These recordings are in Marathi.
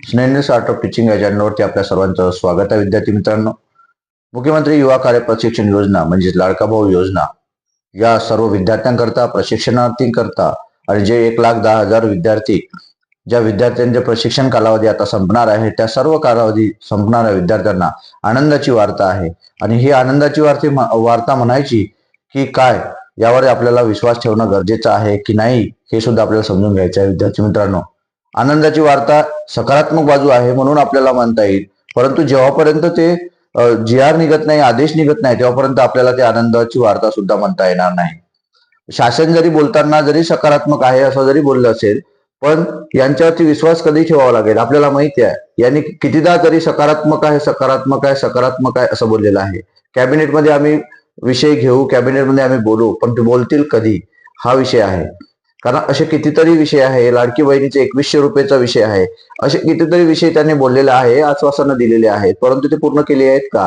स्नेहनेस आर्ट ऑफ टीचिंग या चॅनलवरती आपल्या सर्वांचं स्वागत आहे विद्यार्थी मित्रांनो. मुख्यमंत्री युवा कार्य प्रशिक्षण योजना म्हणजेच लाडका भाऊ योजना या सर्व विद्यार्थ्यांकरता प्रशिक्षणार्थींकरता आणि जे एक लाख दहा हजार विद्यार्थी ज्या विद्यार्थ्यांचे प्रशिक्षण कालावधी आता संपणार आहे त्या सर्व कालावधी संपणाऱ्या विद्यार्थ्यांना आनंदाची वार्ता आहे. आणि ही आनंदाची वार्ते वार्ता म्हणायची की काय यावर आपल्याला विश्वास ठेवणं गरजेचं आहे की नाही हे सुद्धा आपल्याला समजून घ्यायचं आहे विद्यार्थी मित्रांनो. आनंदाची वार्ता सकारात्मक बाजू आहे म्हणून आपल्याला मानता येईल. परंतु जेव्हापर्यंत ते जी आर निघत नाही आदेश निघत नाही तेव्हापर्यंत आपल्याला ते आनंदाची वार्ता सुद्धा म्हणता येणार नाही. शासन जरी बोलताना जरी सकारात्मक आहे असं जरी बोललं असेल पण यांच्यावरती विश्वास कधी ठेवावा लागेल? आपल्याला माहिती आहे. यांनी कितीदा तरी सकारात्मक आहे सकारात्मक आहे सकारात्मक आहे असं बोललेलं आहे. कॅबिनेटमध्ये आम्ही विषय घेऊ कॅबिनेटमध्ये आम्ही बोलू पण ते बोलतील कधी? हा विषय आहे. कारण असे कितीतरी विषय आहे लाडकी बहिणीचे एकवीसशे रुपयेचा विषय आहे. असे कितीतरी विषय त्यांनी बोललेले आहे आश्वासनं दिलेले आहेत. परंतु ते पूर्ण केले आहेत का?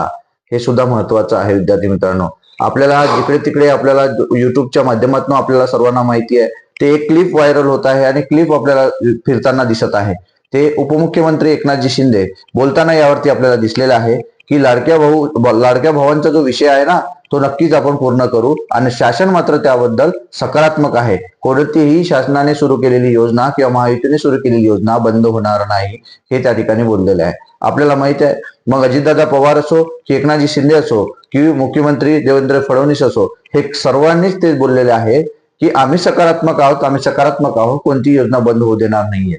हे सुद्धा महत्वाचं आहे विद्यार्थी मित्रांनो. आपल्याला जिकडे तिकडे आपल्याला युट्यूबच्या माध्यमातून आपल्याला सर्वांना माहिती आहे ते एक क्लिप व्हायरल होत आहे आणि क्लिप आपल्याला फिरताना दिसत आहे. ते उपमुख्यमंत्री एकनाथजी शिंदे बोलताना यावरती आपल्याला दिसलेलं आहे की लाडक्या भाऊ लाडक्या भावांचा जो विषय आहे ना तो नक्कीच आपण पूर्ण करू. आणि शासन मात्र त्याबद्दल सकारात्मक आहे. कोणतीही शासनाने सुरू केलेली योजना किंवा महायुतीने सुरू केलेली योजना बंद होणार नाही हे त्या ठिकाणी बोललेले आहे. आपल्याला माहीत आहे मग अजितदादा पवार असो की एकनाथजी शिंदे असो की मुख्यमंत्री देवेंद्र फडणवीस असो हे सर्वांनीच ते बोललेले आहे की आम्ही सकारात्मक आहोत आम्ही सकारात्मक आहोत कोणती योजना बंद होऊ देणार नाहीये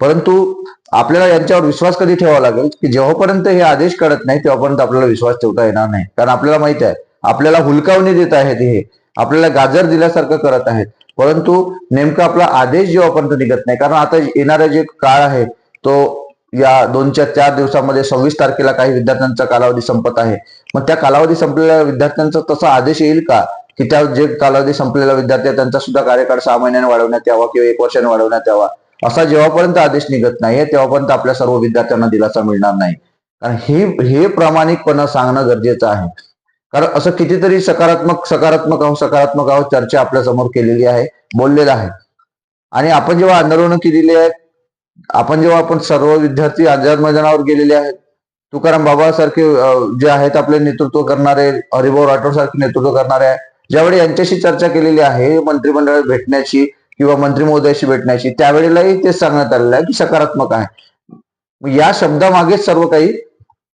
परंतु आपल्याला यांच्यावर विश्वास कधी ठेवावा लागेल की जेव्हापर्यंत हे आदेश कळत नाही तेव्हापर्यंत आपल्याला विश्वास ठेवता येणार नाही. कारण आपल्याला माहीत आहे आपल्याला हुलकावणी देत आहेत हे. आपल्याला गाजर दिल्यासारखं करत आहेत. परंतु नेमका आपला आदेश जेव्हापर्यंत निघत नाही कारण आता येणारा जे काळ आहे तो या दोनच्या चार दिवसामध्ये सव्वीस तारखेला काही विद्यार्थ्यांचा कालावधी संपत आहे. मग त्या कालावधी संपलेल्या विद्यार्थ्यांचा तसा आदेश येईल का? की त्या जे कालावधी संपलेला विद्यार्थी आहे त्यांचा सुद्धा कार्यकाळ सहा महिन्याने वाढवण्यात यावा किंवा एक वर्षाने वाढवण्यात यावा? असा जेव्हापर्यंत आदेश निघत नाहीये तेव्हापर्यंत आपल्या सर्व विद्यार्थ्यांना दिलासा मिळणार नाही. कारण हे हे प्रामाणिकपणा सांगणं गरजेचं आहे. कारण असं कितीतरी सकारात्मक सकारात्मक आहोत सकारात्मक आहोत चर्चा आपल्यासमोर केलेली आहे बोललेलं आहे. आणि आपण जेव्हा आंदोलनं केलेली आहेत आपण जेव्हा आपण सर्व विद्यार्थी आझाद मैदानावर गेलेले आहेत तुकाराम बाबासारखे जे आहेत आपले नेतृत्व करणारे हरिभाऊ राठोड सारखे नेतृत्व करणारे ज्यावेळी यांच्याशी चर्चा केलेली आहे मंत्रिमंडळात भेटण्याची किंवा मंत्री महोदयाशी भेटण्याची त्यावेळेलाही तेच सांगण्यात आलेलं आहे की सकारात्मक आहे. या शब्दामागेच सर्व काही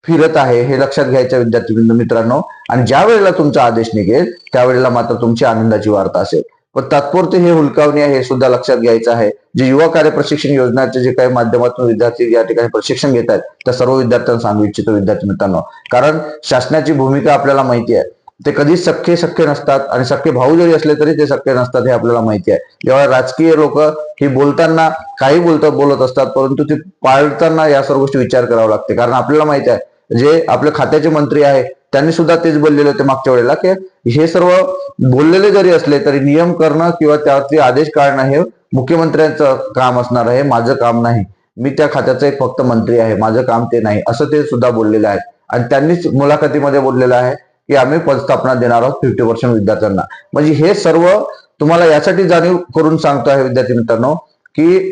फिरत आहे हे लक्षात घ्यायचं विद्यार्थी मित्रांनो. आणि ज्या वेळेला तुमचा आदेश निघेल त्यावेळेला मात्र तुमची आनंदाची वार्ता असेल. पण तात्पुरते हे हुलकावणी आहे हे सुद्धा लक्षात घ्यायचं आहे. जे युवा कार्य प्रशिक्षण योजनाचे जे काही माध्यमातून विद्यार्थी या ठिकाणी प्रशिक्षण घेत आहेत त्या सर्व विद्यार्थ्यांना सांगू इच्छितो विद्यार्थी मित्रांनो. कारण शासनाची भूमिका आपल्याला माहिती आहे. ते कधीच सख्खे सख्खे नसतात आणि सख्खे भाऊ जरी असले तरी ते सख्खे नसतात हे आपल्याला माहिती आहे. जेव्हा राजकीय लोक ही बोलताना काही बोलतात बोलत असतात परंतु ते पाळताना या सर्व गोष्टी विचार करावा लागते. कारण आपल्याला माहिती आहे जे आपले खात्याचे मंत्री आहे त्यांनी सुद्धा तेच बोललेले होते मागच्या वेळेला की हे सर्व बोललेले जरी असले तरी नियम करणं किंवा त्यावरती आदेश काढणं हे मुख्यमंत्र्यांचं काम असणार आहे माझं काम नाही. मी त्या खात्याचा एक फक्त मंत्री आहे माझं काम ते नाही असं ते सुद्धा बोललेलं आहे. आणि त्यांनीच मुलाखतीमध्ये बोललेलं आहे की आम्ही पदस्थापना देणार आहोत फिफ्टी पर्सेंट विद्यार्थ्यांना. म्हणजे हे सर्व तुम्हाला यासाठी जाणीव करून सांगतो आहे विद्यार्थी मित्रांनो की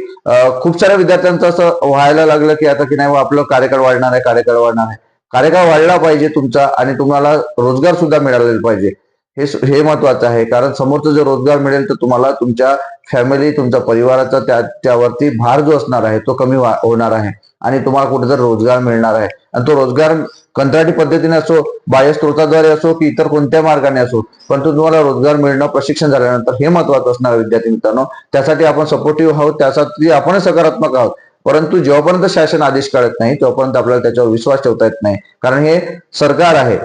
खूप साऱ्या विद्यार्थ्यांचं असं व्हायला लागलं की आता की नाही आपलं कार्यकाळ वाढणार आहे कार्यकाळ वाढणार आहे. कार्यकाळ वाढला पाहिजे तुमचा आणि तुम्हाला रोजगार सुद्धा मिळालेला पाहिजे. हे हे महत्वाचं आहे. कारण समोरचा जो रोजगार मिळेल तर तुम्हाला तुमच्या फॅमिली तुमच्या परिवाराचा त्या त्यावरती भार जो असणार आहे तो कमी होणार आहे. आणि तुम्हाला कुठे जर रोजगार मिळणार आहे. आणि तो रोजगार कंत्राटी पद्धतीने असो बाह्य स्त्रोताद्वारे असो की इतर कोणत्या मार्गाने असो परंतु तुम्हाला रोजगार मिळणं प्रशिक्षण झाल्यानंतर हे महत्वाचं असणार आहे विद्यार्थी मित्रांनो. त्यासाठी आपण सपोर्टिव्ह आहोत त्यासाठी आपण सकारात्मक आहोत. परंतु जेव्हापर्यंत शासन आदेश काढत नाही तेव्हापर्यंत आपल्याला त्याच्यावर विश्वास ठेवता येत नाही. कारण हे सरकार आहे.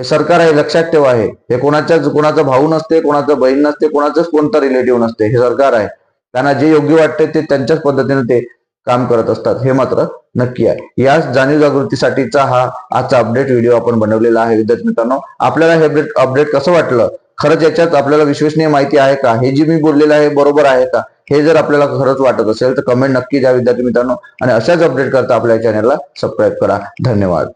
हे सरकार आहे लक्षात ठेवा आहे हे कोणाच्याच कोणाचा भाऊ नसते कोणाचा बहीण नसते कोणाचाच कोणता रिलेटिव्ह नसते. हे सरकार आहे. त्यांना जे योग्य वाटते ते त्यांच्याच पद्धतीने ते काम करत असतात. हे मात्र नक्की आहे. या जाणीव जागृतीसाठीचा हा आजचा अपडेट व्हिडिओ आपण बनवलेला आहे. विद्यार्थी मित्रांनो आपल्याला हे अपडेट अपडेट कसं वाटलं? खरंच याच्यात आपल्याला विश्वसनीय माहिती आहे का? हे जी मी बोललेलं आहे बरोबर आहे का? हे जर आपल्याला खरंच वाटत असेल तर कमेंट नक्की द्या विद्यार्थी मित्रांनो. आणि अशाच अपडेट करता आपल्या चॅनलला सबस्क्राईब करा. धन्यवाद.